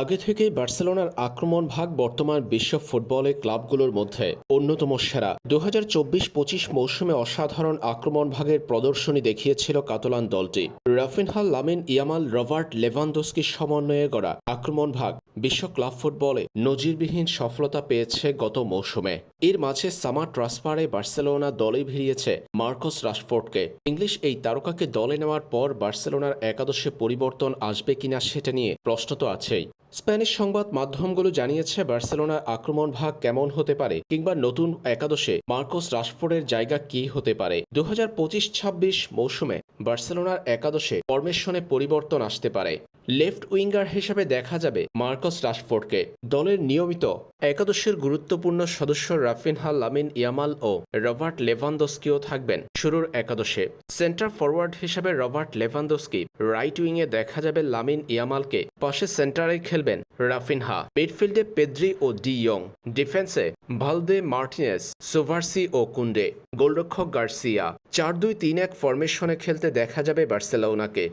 আগে থেকেই বার্সেলোনার আক্রমণ ভাগ বর্তমান বিশ্ব ফুটবলে ক্লাবগুলোর মধ্যে অন্যতম সেরা। দু হাজার চব্বিশ পঁচিশ মৌসুমে অসাধারণ আক্রমণ ভাগের প্রদর্শনী দেখিয়েছিল কাতলান দলটি। রাফিনহাল লামিন ইয়ামাল রবার্ট লেভানদোস্কির সমন্বয়ে গড়া আক্রমণ ভাগ বিশ্ব ক্লাব ফুটবলে নজিরবিহীন সফলতা পেয়েছে গত মৌসুমে। এর মাঝে সামার ট্রান্সফারে বার্সেলোনা দলে ভিড়িয়েছে মার্কোস রাশফোর্ডকে। ইংলিশ এই তারকাকে দলে নেওয়ার পর বার্সেলোনার একাদশে পরিবর্তন আসবে কিনা সেটা নিয়ে প্রশ্ন তো আছেই। স্প্যানিশ সংবাদ মাধ্যমগুলো জানিয়েছে বার্সেলোনার আক্রমণ ভাগ কেমন হতে পারে কিংবা নতুন একাদশে মার্কোস রাশফোর্ডের জায়গা কি হতে পারে? দু হাজার পঁচিশ ছাব্বিশ মৌসুমে বার্সেলোনার একাদশে ফরমেশনে পরিবর্তন আসতে পারে। লেফট উইঙ্গার হিসেবে দেখা যাবে মার্কোস রাশফোর্ডকে। দলের নিয়মিত একাদশের গুরুত্বপূর্ণ সদস্য রাফিনহা লামিন ইয়ামাল ও রবার্ট লেভানদস্কিও থাকবেন শুরুর একাদশে। সেন্টার ফরওয়ার্ড হিসেবে রবার্ট লেভানদস্কি রাইট উইংয়ে দেখা যাবে লামিন ইয়ামালকে। পাশে সেন্টারে খেলবেন রাফিনহা মিডফিল্ডে পেদ্রি ও ডি ইয়ং। ডিফেন্সে ভালদে মার্টিনেস, সোভার্সি ও কুন্ডে। গোলরক্ষক গার্সিয়া। চার দুই তিন এক ফরমেশনে খেলতে দেখা যাবে বার্সেলোনাকে।